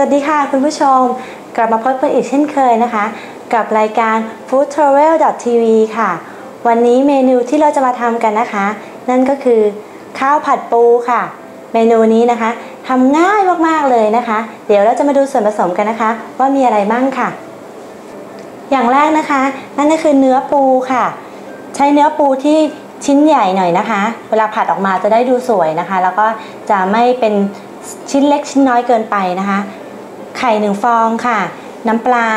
สวัสดีค่ะคุณผู้ชม กลับมาพบกันอีกเช่นเคยนะคะ กับรายการ food travel tv ค่ะ วันนี้เมนูที่เราจะมาทำกันนะคะ นั่นก็คือข้าวผัดปูค่ะ เมนูนี้นะคะทำง่ายมากๆเลยนะคะ เดี๋ยวเราจะมาดูส่วนผสมกันนะคะ ว่ามีอะไรบ้างค่ะ อย่างแรกนะคะ นั่นก็คือเนื้อปูค่ะ ใช้เนื้อปูที่ชิ้นใหญ่หน่อยนะคะ เวลาผัดออกมาจะได้ดูสวยนะคะ แล้วก็จะไม่เป็นชิ้นเล็กชิ้นน้อยเกินไปนะคะ ไข่หนึ่งฟองค่ะ น้ำปลา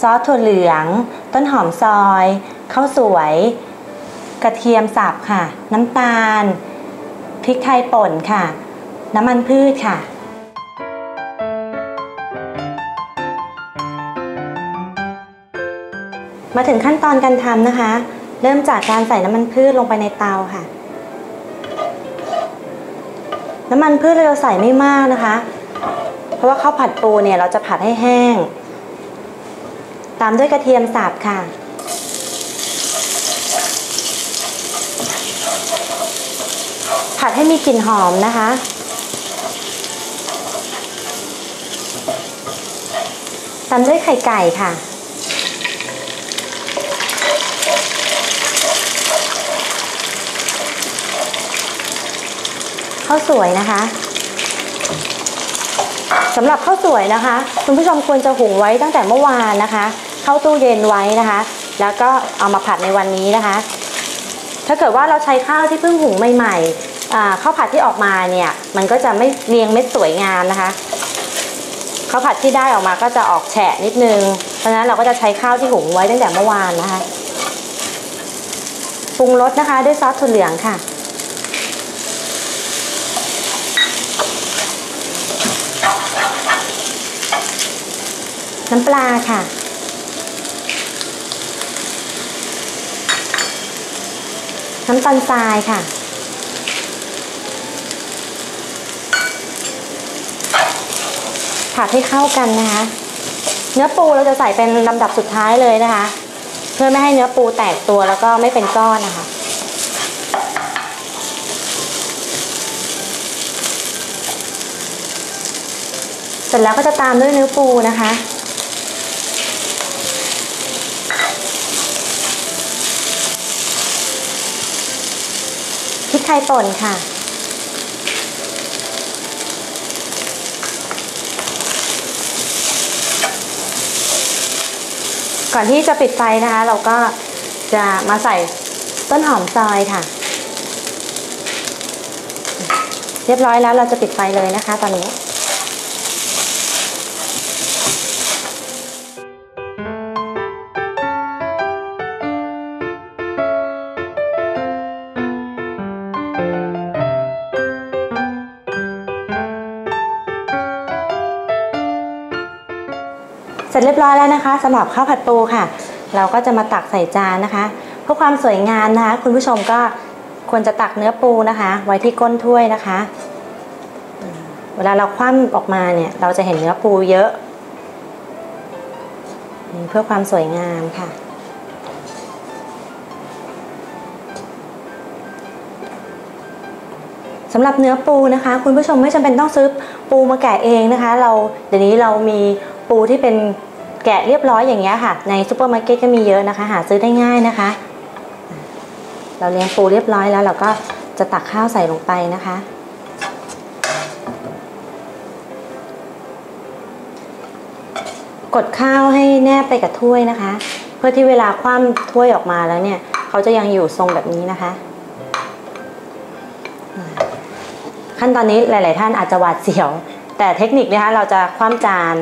ซอสถั่วเหลือง ต้นหอมซอยข้าวสวย กระเทียมสับค่ะ น้ำตาล พริกไทยป่นค่ะ น้ำมันพืชค่ะมาถึงขั้นตอนการทำนะคะ เริ่มจากการใส่น้ำมันพืชลงไปในเตาค่ะ น้ำมันพืชเราใส่ไม่มากนะคะ ราะว่าข้าวผัดปูเนี่ยเราจะผัดให้แห้ง ตามด้วยกระเทียมสับค่ะ ผัดให้มีกลิ่นหอมนะคะ ตามด้วยไข่ไก่ค่ะข้าวสวยนะคะ สำหรับข้าวสวยนะคะ คุณผู้ชมควรจะหุงไว้ตั้งแต่เมื่อวานนะคะ เข้าตู้เย็นไว้นะคะ แล้วก็เอามาผัดในวันนี้นะคะ ถ้าเกิดว่าเราใช้ข้าวที่เพิ่งหุงใหม่ๆข้าวผัดที่ออกมาเนี่ยมันก็จะไม่เรียงเม็ดสวยงามนะคะข้าวผัดที่ได้ออกมาก็จะออกแฉะนิดนึง เพราะฉะนั้นเราก็จะใช้ข้าวที่หุงไว้ตั้งแต่เมื่อวานนะคะปรุงรสนะคะด้วยซอสถั่วเหลืองค่ะ น้ำปลาค่ะ น้ำตาลทรายค่ะ ผัดให้เข้ากันนะคะ เนื้อปูเราจะใส่เป็นลำดับสุดท้ายเลยนะคะ เพื่อไม่ให้เนื้อปูแตกตัวแล้วก็ไม่เป็นก้อนนะคะเสร็จแล้วก็จะตามด้วยเนื้อปูนะคะ ยป่นค่ะ ก่อนที่จะปิดไฟนะคะ เราก็จะมาใส่ต้นหอมซอยค่ะ เรียบร้อยแล้วเราจะปิดไฟเลยนะคะตอนนี้ สร็จเรียบร้อยแล้วนะคะสำหรับข้าวผัดปูค่ะ เราก็จะมาตักใส่จานนะคะเพื่อความสวยงามนะคะ คุณผู้ชมก็ควรจะตักเนื้อปูนะคะ ไว้ที่ก้นถ้วยนะคะ เวลาเราคว่ำออกมาเนี่ย เราจะเห็นเนื้อปูเยอะเพื่อความสวยงามค่ะ สำหรับเนื้อปูนะคะ คุณผู้ชมไม่จำเป็นต้องซื้อปูมาแกะเองนะคะ เราเดี๋ยวนี้เรามี ปูที่เป็นแกะเรียบร้อยอย่างเงี้ยค่ะ ในซูเปอร์มาร์เก็ตก็มีเยอะนะคะ หาซื้อได้ง่ายนะคะ เราเลี้ยงปูเรียบร้อยแล้ว เราก็จะตักข้าวใส่ลงไปนะคะ กดข้าวให้แนบไปกับถ้วยนะคะ เพื่อที่เวลาคว่ำถ้วยออกมาแล้วเนี่ย เขาจะยังอยู่ทรงแบบนี้นะคะ ขั้นตอนนี้หลาย ๆ ท่านอาจจะหวาดเสียว แต่เทคนิคนะคะเราจะคว่ำจาน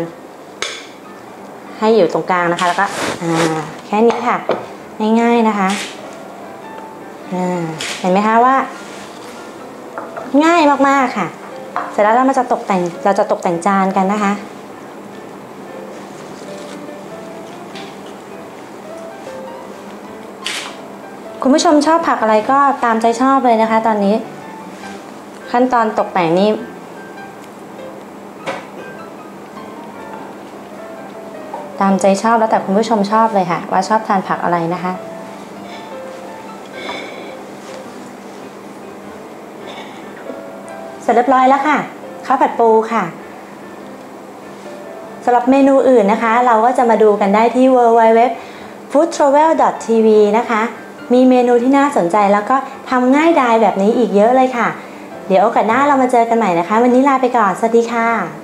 ให้อยู่ตรงกลางนะคะ แล้วก็แค่นี้ค่ะ ง่ายๆนะคะเห็นไหมคะว่า ง่ายมากๆค่ะ เสร็จแล้วเรามาจะตกแต่งเราจะตกแต่งจานกันนะคะคุณผู้ชมชอบผักอะไรก็ตามใจชอบเลยนะคะ ตอนนี้ ขั้นตอนตกแต่งนี้ ตามใจชอบแล้วแต่คุณผู้ชมชอบเลยค่ะ ว่าชอบทานผักอะไรนะคะ เสร็จเรียบร้อยแล้วค่ะข้าวผัดปูค่ะสำหรับเมนูอื่นนะคะ เราก็จะมาดูกันได้ที่ www foodtravel.tv นะคะ มีเมนูที่น่าสนใจแล้วก็ทำง่ายดายแบบนี้อีกเยอะเลยค่ะ เดี๋ยวโอกาสหน้าเรามาเจอกันใหม่นะคะ วันนี้ลาไปก่อน สวัสดีค่ะ